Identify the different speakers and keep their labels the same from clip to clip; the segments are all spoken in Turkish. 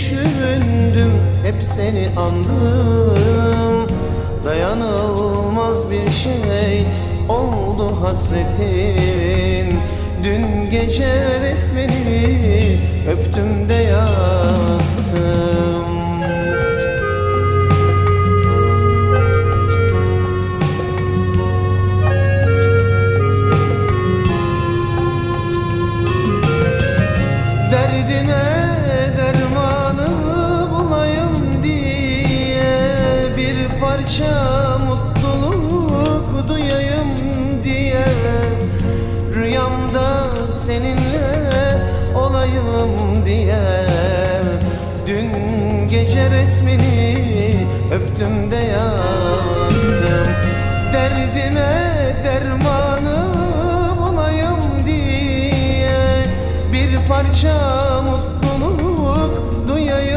Speaker 1: düşündüm, hep seni andım. Dayanılmaz bir şey oldu hasretin. Dün gece resmini öptüm de Parça mutluluk duyayım diye. Rüyamda seninle olayım diye. Dün gece resmini öptüm de yattım. Derdime dermanı bulayım diye. Bir parça mutluluk duyayım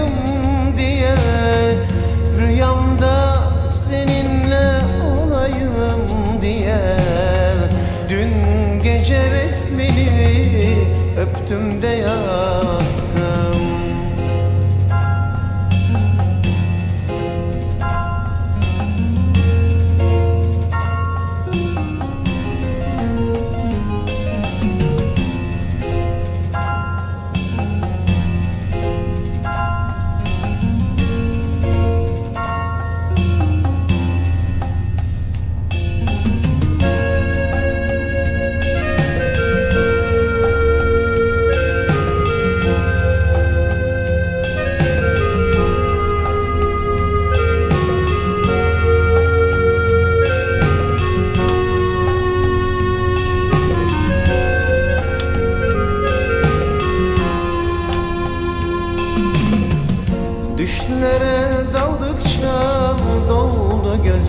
Speaker 1: gece resmini öptüm de yattım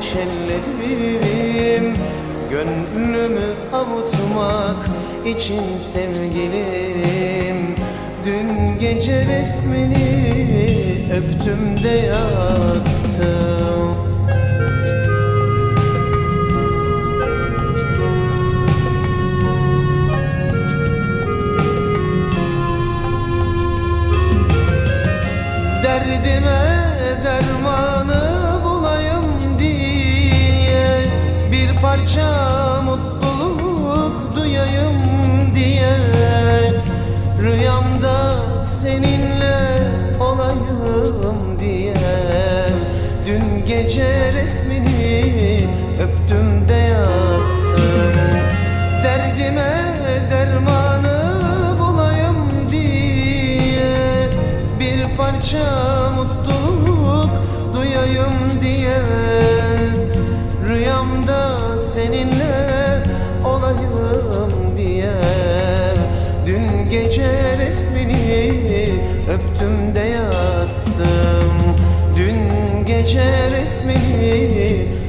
Speaker 1: bomboş ellerim Gönlümü avutmak için sevgilim. Dün gece resmini öptüm de yattım. Derdime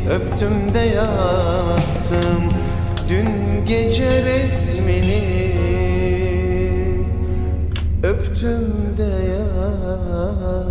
Speaker 1: öptüm de yattım Dün gece resmini. Öptüm de yattım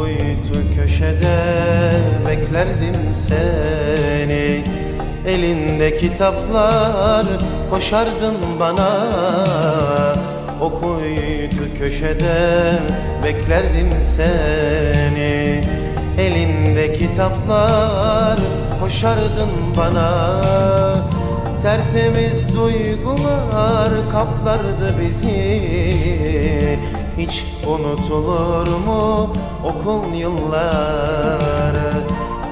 Speaker 1: kuytu köşede beklerdim seni. Elinde kitaplar koşardın bana. O köşede beklerdim seni. Elinde kitaplar koşardın bana. Tertemiz duygular kaplardı bizi Hiç unutulur mu okul yılları?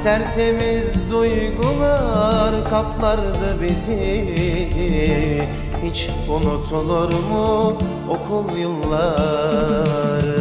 Speaker 1: Tertemiz duygular kaplardı bizi. Hiç unutulur mu okul yılları